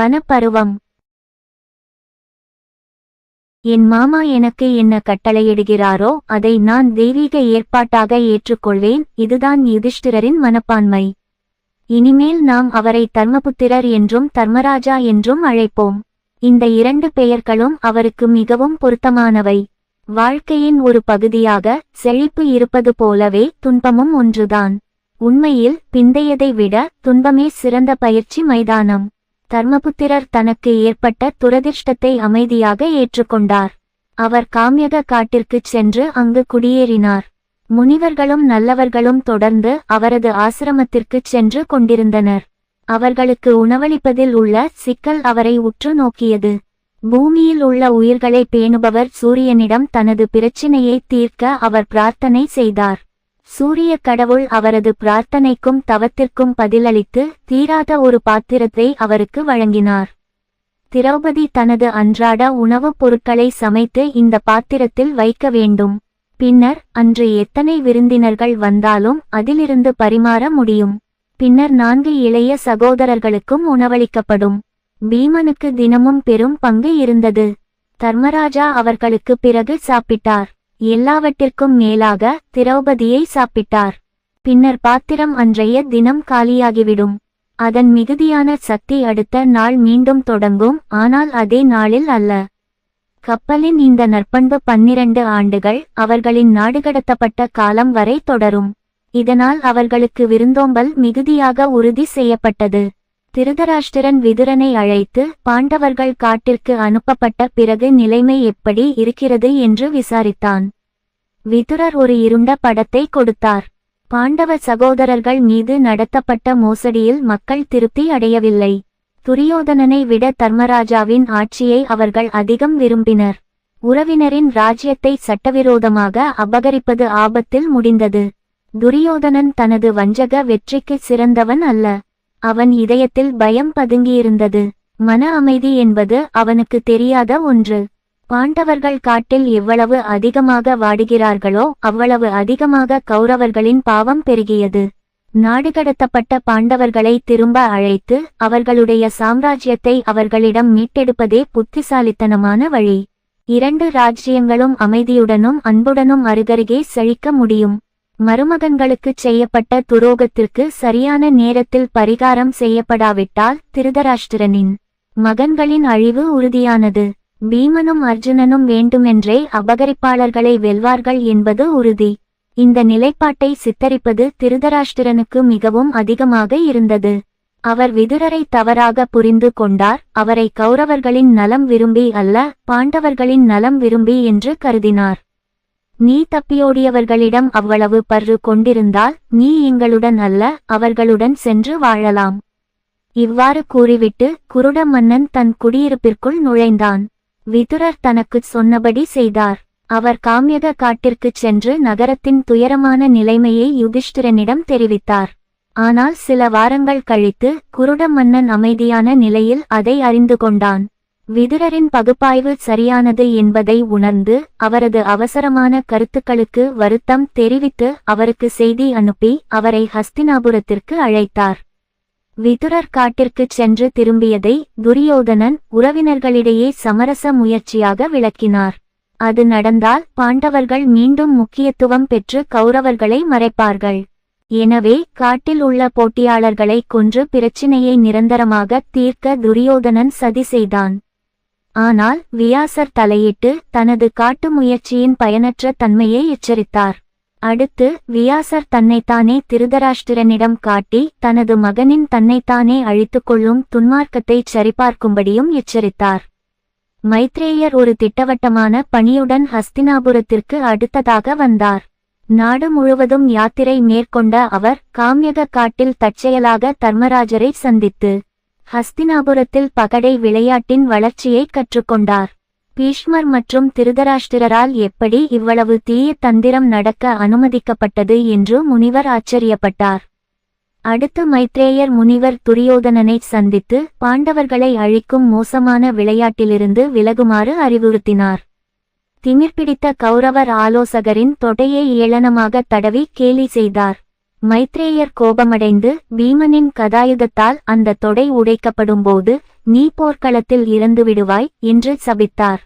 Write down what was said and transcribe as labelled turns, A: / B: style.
A: பணப்பருவம். என் மாமா எனக்கு என்ன கட்டளையிடுகிறாரோ அதை நான் தெய்வீக ஏற்பாட்டாக ஏற்றுக்கொள்வேன் இதுதான் யுதிஷ்டிரரின் மனப்பான்மை. இனிமேல் நாம் அவரை தர்மபுத்திரர் என்றும் தர்மராஜா என்றும் அழைப்போம். இந்த இரண்டு பெயர்களும் அவருக்கு மிகவும் பொருத்தமானவை. வாழ்க்கையின் ஒரு பகுதியாக செழிப்பு இருப்பது போலவே துன்பமும் ஒன்றுதான். உண்மையில் பிந்தையதை விட துன்பமே சிறந்த பயிற்சி மைதானம். தர்மபுத்திரர் தனக்கு ஏற்பட்ட துரதிர்ஷ்டத்தை அமைதியாக ஏற்றுக்கொண்டார். அவர் காமியக காட்டிற்குச் சென்று அங்கு குடியேறினார். முனிவர்களும் நல்லவர்களும் தொடர்ந்து அவரது ஆசிரமத்திற்குச் சென்று கொண்டிருந்தனர். அவர்களுக்கு உணவளிப்பதில் உள்ள சிக்கல் அவரை உற்று நோக்கியது. பூமியில் உள்ள உயிர்களை பேணுபவர் சூரியனிடம் தனது பிரச்சினையை தீர்க்க அவர் பிரார்த்தனை செய்தார். சூரிய கடவுள் அவரது பிரார்த்தனைக்கும் தவத்திற்கும் பதிலளித்து தீராத ஒரு பாத்திரத்தை அவருக்கு வழங்கினார். திரௌபதி தனது அன்றாட உணவுப் பொருட்களை சமைத்து இந்த பாத்திரத்தில் வைக்க வேண்டும். பின்னர் அன்று எத்தனை விருந்தினர்கள் வந்தாலும் அதிலிருந்து பரிமாற முடியும். பின்னர் நான்கு இளைய சகோதரர்களுக்கும் உணவளிக்கப்படும். பீமனுக்கு தினமும் பெரும் பங்கு இருந்தது. தர்மராஜா அவர்களுக்கு பிறகு சாப்பிட்டார். எல்லாவற்றிற்கும் மேலாக திரௌபதியை சாப்பிட்டார். பின்னர் பாத்திரம் அன்றைய தினம் காலியாகிவிடும். அதன் மிகுதியான சக்தி அடுத்த நாள் மீண்டும் தொடங்கும். ஆனால் அதே நாளில் அல்ல. கப்பலின் இந்த நற்பண்பு பன்னிரண்டு ஆண்டுகள் அவர்களின் நாடுகடத்தப்பட்ட காலம் வரை தொடரும். இதனால் அவர்களுக்கு விருந்தோம்பல் மிகுதியாக உறுதி செய்யப்பட்டது. திருதராஷ்டிரன் விதுரனை அழைத்து பாண்டவர்கள் காட்டிற்கு அனுப்பப்பட்ட பிறகு நிலைமை எப்படி இருக்கிறது? என்று விசாரித்தான். விதுரர் ஒரு இருண்ட படத்தை கொடுத்தார். பாண்டவ சகோதரர்கள் மீது நடத்தப்பட்ட மோசடியில் மக்கள் திருப்தி அடையவில்லை. துரியோதனனை விட தர்மராஜாவின் ஆட்சியை அவர்கள் அதிகம் விரும்பினர். உறவினரின் ராஜ்யத்தை சட்டவிரோதமாக அபகரிப்பது ஆபத்தில் முடிந்தது. துரியோதனன் தனது வஞ்சக வெற்றிக்கு சிறந்தவன் அல்ல. அவன் இதயத்தில் பயம் பதுங்கியிருந்தது. மன அமைதி என்பது அவனுக்கு தெரியாத ஒன்று. பாண்டவர்கள் காட்டில் எவ்வளவு அதிகமாக வாடுகிறார்களோ அவ்வளவு அதிகமாக கௌரவர்களின் பாவம் பெருகியது. நாடுகடத்தப்பட்ட பாண்டவர்களை திரும்ப அழைத்து அவர்களுடைய சாம்ராஜ்யத்தை அவர்களிடம் மீட்டெடுப்பதே புத்திசாலித்தனமான வழி. இரண்டு ராஜ்யங்களும் அமைதியுடனும் அன்புடனும் அருகருகே செழிக்க முடியும். மருமகன்களுக்குச் செய்யப்பட்ட துரோகத்திற்கு சரியான நேரத்தில் பரிகாரம் செய்யப்படாவிட்டால் திருதராஷ்டிரனின் மகன்களின் அழிவு உறுதியானது. பீமனும் அர்ஜுனனும் வேண்டுமென்றே அபகரிப்பாளர்களை வெல்வார்கள் என்பது உறுதி. இந்த நிலைப்பாட்டை சித்தரிப்பது திருதராஷ்டிரனுக்கு மிகவும் அதிகமாக இருந்தது. அவர் விதுரரை தவறாக புரிந்து கொண்டார். அவரை கௌரவர்களின் நலம் விரும்பி அல்ல பாண்டவர்களின் நலம் விரும்பி என்று கருதினார். நீ தப்பியோடியவர்களிடம் அவ்வளவு பர்று கொண்டிருந்தால் நீ எங்களுடன் அல்ல அவர்களுடன் சென்று வாழலாம். இவ்வாறு கூறிவிட்டு குருட மன்னன் தன் குடியிருப்பிற்குள் நுழைந்தான். விதுரர் தனக்குச் சொன்னபடி செய்தார். அவர் காமியக காட்டிற்குச் சென்று நகரத்தின் துயரமான நிலைமையை யுதிஷ்டிரனிடம் தெரிவித்தார். ஆனால் சில வாரங்கள் கழித்து குருட மன்னன் அமைதியான நிலையில் அதை அறிந்து கொண்டான். விதுரரின் பகுப்பாய்வு சரியானது என்பதை உணர்ந்து அவரது அவசரமான கருத்துக்களுக்கு வருத்தம் தெரிவித்து அவருக்கு செய்தி அனுப்பி அவரை ஹஸ்தினாபுரத்திற்கு அழைத்தார். விதுரர் காட்டிற்குச் சென்று திரும்பியதை துரியோதனன் உறவினர்களிடையே சமரச முயற்சியாக விளக்கினார். அது நடந்தால் பாண்டவர்கள் மீண்டும் முக்கியத்துவம் பெற்று கௌரவர்களை மறைப்பார்கள். எனவே காட்டில் உள்ள போட்டியாளர்களை கொன்று பிரச்சினையை நிரந்தரமாக தீர்க்க துரியோதனன் சதி செய்தான். ஆனால் வியாசர் தலையிட்டு தனது காட்டு முயற்சியின் பயனற்ற தன்மையை எச்சரித்தார். அடுத்து வியாசர் தன்னைத்தானே திருதராஷ்டிரனிடம் காட்டி தனது மகனின் தன்னைத்தானே அழித்துக் கொள்ளும் துன்மார்க்கத்தைச் சரிபார்க்கும்படியும் எச்சரித்தார். மைத்ரேயர் ஒரு திட்டவட்டமான பணியுடன் ஹஸ்தினாபுரத்திற்கு அடுத்ததாக வந்தார். நாடு முழுவதும் யாத்திரை மேற்கொண்ட அவர் காம்யக காட்டில் தற்செயலாக தர்மராஜரை சந்தித்து ஹஸ்தினாபுரத்தில் பகடை விளையாட்டின் வளர்ச்சியை கற்றுக்கொண்டார். பீஷ்மர் மற்றும் திருதராஷ்டிரரால் எப்படி இவ்வளவு தீய தந்திரம் நடக்க அனுமதிக்கப்பட்டது என்று முனிவர் ஆச்சரியப்பட்டார். அடுத்து மைத்ரேயர் முனிவர் துரியோதனனை சந்தித்து பாண்டவர்களை அழிக்கும் மோசமான விளையாட்டிலிருந்து விலகுமாறு அறிவுறுத்தினார். திமிர்பிடித்த கௌரவர் ஆலோசகரின் தொடையை ஏளனமாக தடவி கேலி செய்தார். மைத்ரேயர் கோபமடைந்து பீமனின் கதாயுதத்தால் அந்த தொடை உடைக்கப்படும்போது நீ போர்க்களத்தில் இறந்து விடுவாய் என்று சபித்தார்.